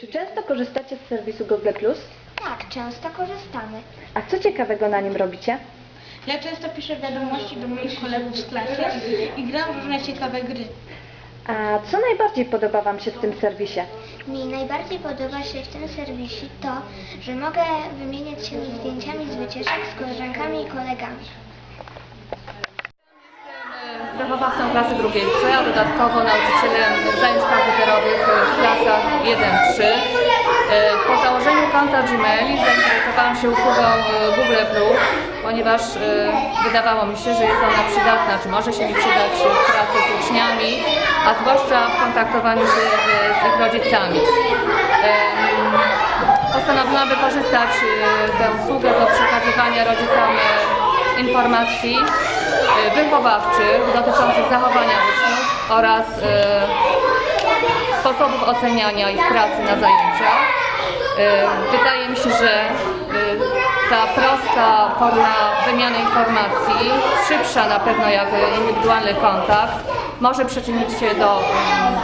Czy często korzystacie z serwisu Google+. Tak, często korzystamy. A co ciekawego na nim robicie? Ja często piszę wiadomości do moich kolegów z klasy i gram w różne ciekawe gry. A co najbardziej podoba Wam się w tym serwisie? Mi najbardziej podoba się w tym serwisie to, że mogę wymieniać się zdjęciami z wycieczek z koleżankami i kolegami. Wychowawcą klasy drugiej C, a dodatkowo nauczycielem zajęć komputerowych w klasach 1-3. E, Po założeniu konta Gmail zainteresowałam się usługą e, Google+, ponieważ e, wydawało mi się, że jest ona przydatna, czy może się mi przydać w pracy z uczniami, a zwłaszcza w kontaktowaniu się z ich rodzicami. Postanowiłam wykorzystać tę usługę do przekazywania rodzicom informacji wychowawczych dotyczących zachowania uczniów oraz e, sposobów oceniania ich pracy na zajęciach. E, Wydaje mi się, że e, ta prosta forma wymiany informacji, szybsza na pewno jak indywidualny kontakt, może przyczynić się do mm,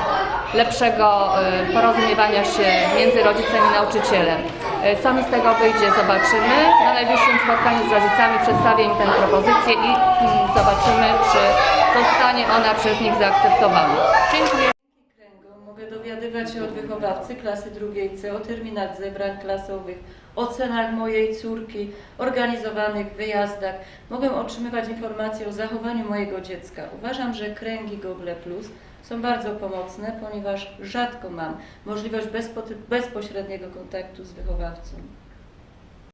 lepszego e, porozumiewania się między rodzicem i nauczycielem. E, Co mi z tego wyjdzie, zobaczymy. Na najbliższym spotkaniu z rodzicami przedstawię im tę propozycję i mm, zobaczymy, czy zostanie ona przez nich zaakceptowana. Dziękuję. Mogę dowiadywać się od wychowawcy klasy drugiej C o terminach zebrań klasowych, ocenach mojej córki, organizowanych wyjazdach. Mogę otrzymywać informacje o zachowaniu mojego dziecka. Uważam, że kręgi Google Plus są bardzo pomocne, ponieważ rzadko mam możliwość bezpo- bezpośredniego kontaktu z wychowawcą.